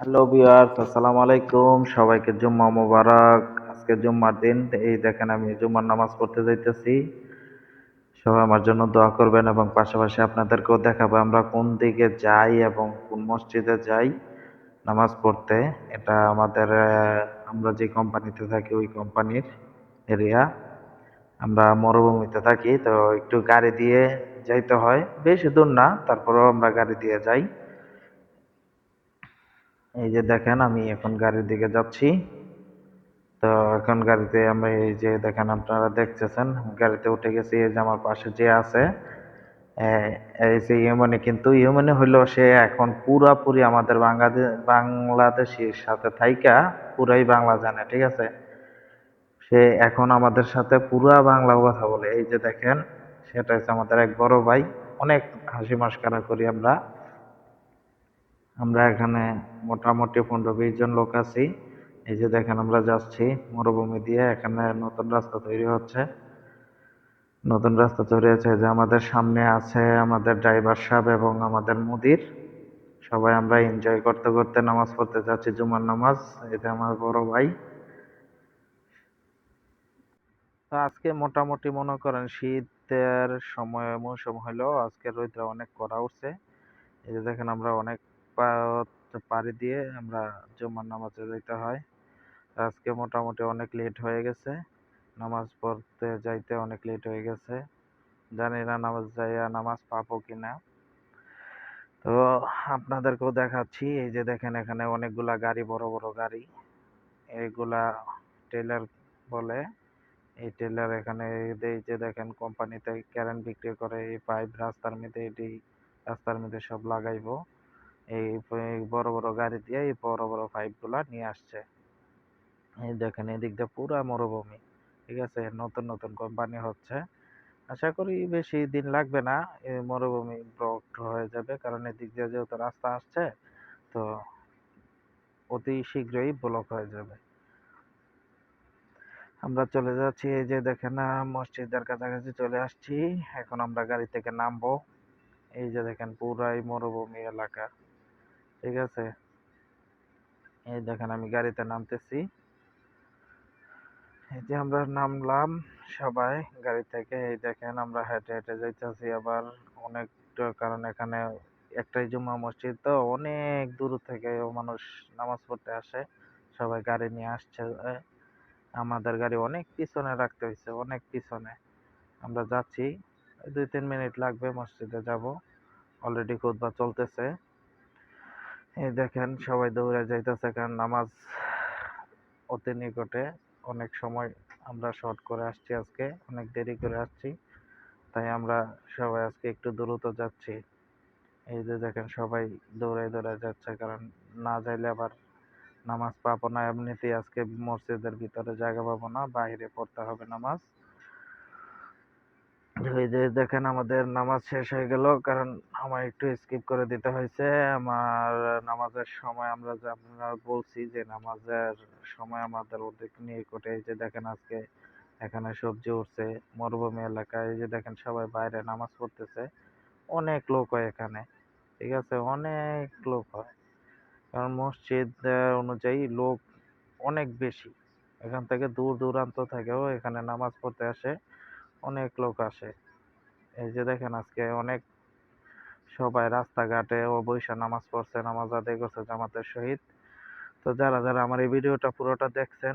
Hello viewers আসসালামু আলাইকুম। সবাইকে জুম্মা মোবারক। আজকে জুম্মার দিন, এই দেখেন আমি জুম্মার নামাজ পড়তে যাইতেছি। সবাই আমার জন্য দোয়া করবেন এবং পাশাপাশি আপনাদেরকেও দেখাবো আমরা কোন দিকে যাই এবং কোন মসজিদে যাই নামাজ পড়তে। এটা আমাদের আমরা যে কোম্পানিতে থাকি, ওই কোম্পানির এরিয়া আমরা মরুভূমিতে থাকি, তো একটু গাড়ি দিয়ে যাইতে হয়। বেশি দূর না, তারপরেও আমরা গাড়ি দিয়ে যাই। এই যে দেখেন, আমি এখন গাড়ির দিকে যাচ্ছি। তো এখন গাড়িতে আমরা এই যে দেখেন, আপনারা দেখতেছেন, গাড়িতে উঠে গেছি, এই যে আমার পাশে যে আছে এই যে ইয়েমেনি কিন্তু ইয়েমেনি হইল সে এখন পুরাপুরি আমাদের বাংলাদেশ বাংলাদেশের সাথে থাইকা, পুরাই বাংলা জানে, ঠিক আছে? সে এখন আমাদের সাথে পুরা বাংলা কথা বলে। এই যে দেখেন, সেটা হচ্ছে আমাদের এক বড় ভাই, অনেক হাসি মাস্কারা করি আমরা। আমরা এখানে মোটামুটি পনেরো বিশ জন লোক আছি। এই যে দেখেন আমরা যাচ্ছি মরুভূমি দিয়ে, এখানে নতুন রাস্তা তৈরি হচ্ছে। নতুন রাস্তা তৈরি হচ্ছে যে আমাদের সামনে আছে আমাদের ড্রাইভার সাহেব এবং আমাদের মুদির। সবাই আমরা এনজয় করতে করতে নামাজ পড়তে যাচ্ছি, জুমার নামাজ। এটা আমার বড় ভাই। তো আজকে মোটামুটি মনে করেন শীতের সময় মৌসুম হলো আজকে রোদটা অনেক করা উঠছে। এই যে দেখেন আমরা অনেক পাড়ি দিয়ে আমরা জুমার নামাজে যেতে হয়। আজকে মোটামুটি অনেক লেট হয়ে গেছে। নামাজ পড়তে যাইতে অনেক লেট হয়ে গেছে। জানি না নামাজ যাইয়া নামাজ পাবো কিনা। তো আপনাদেরকেও দেখাচ্ছি, এই যে দেখেন এখানে অনেকগুলা গাড়ি, বড় বড় গাড়ি। এইগুলা টেলার বলে। এই টেলার এখানে এই যে দেখেন কোম্পানিতে কারেন্ট বিক্রি করে, এই পাইপ রাস্তার মধ্যে এটি রাস্তার মধ্যে সব লাগাইবো। এই বড় বড় গাড়ি দিয়ে এই বড় বড় পাইপগুলা নিয়ে আসছে। এই দেখেন, এদিক দিয়ে পুরা মরুভূমি, ঠিক আছে? নতুন নতুন কোম্পানি হচ্ছে। আশা করি বেশি দিন লাগবে না, এই মরুভূমি ব্লক হয়ে যাবে, কারণ এদিক দিয়ে যেহেতু রাস্তা আসছে, তো অতি শীঘ্রই ব্লক হয়ে যাবে। আমরা চলে যাচ্ছি, এই যে দেখেন মসজিদের কাছাকাছি চলে আসছি। এখন আমরা গাড়ি থেকে নামবো। এই যে দেখেন, পুরাই মরুভূমি এলাকা। ঠিক আছে। এই দেখেন আমি গাড়িতে নামতেছি। এই যে আমরা নামলাম সবাই গাড়ি থেকে, এই দেখেন আমরা হেঁটে হেঁটে যাইতেছি আবার অনেকটা, কারণ এখানে একটাই জুম্মা মসজিদ, তো অনেক দূর থেকে মানুষ নামাজ পড়তে আসে, সবাই গাড়ি নিয়ে আসছে। আমাদের গাড়ি অনেক পিছনে রাখতে হয়েছে অনেক পিছনে। আমরা যাচ্ছি, দুই তিন মিনিট লাগবে মসজিদে যাব। অলরেডি খুতবা চলতেছে। এই দেখেন সবাই দৌড়ে যাইতেছে, কারণ নামাজ অতি নিকটে। অনেক সময় আমরা শর্ট করে আসছি আজকে, অনেক দেরি করে আসছি। তাই আমরা সবাই আজকে একটু দ্রুত যাচ্ছি। এই যে দেখেন সবাই দৌড়ে দৌড়ে যাচ্ছে, কারণ না যাইলে আবার নামাজ পাবো না। এমনিতেই আজকে মসজিদের ভিতরে জায়গা পাবো না, বাইরে পড়তে হবে নামাজ। এই যে দেখেন আমাদের নামাজ শেষ হয়ে গেল, কারণ আমার একটু স্কিপ করে দিতে হয়েছে। আমার নামাজের সময় আমরা যে আপনারা বলছি যে নামাজের সময় আমাদের অর্ধেক নিয়ে কোটে, এই যে দেখেন আজকে এখানে সবজি উঠছে, মরুভূমি এলাকায়, এই যে দেখেন সবাই বাইরে নামাজ পড়তেছে। অনেক লোক হয় এখানে, ঠিক আছে? অনেক লোক হয়। কারণ মসজিদ অনুযায়ী লোক অনেক বেশি। এখান থেকে দূর দূরান্ত থেকেও এখানে নামাজ পড়তে আসে। অনেক লোক আসে। এই যে দেখেন আজকে অনেক সবাই রাস্তাঘাটে ও বৈশা নামাজ পড়ছে, নামাজ আদায় করছে জামাতের সহিত। তো যারা যারা আমার এই ভিডিওটা পুরোটা দেখছেন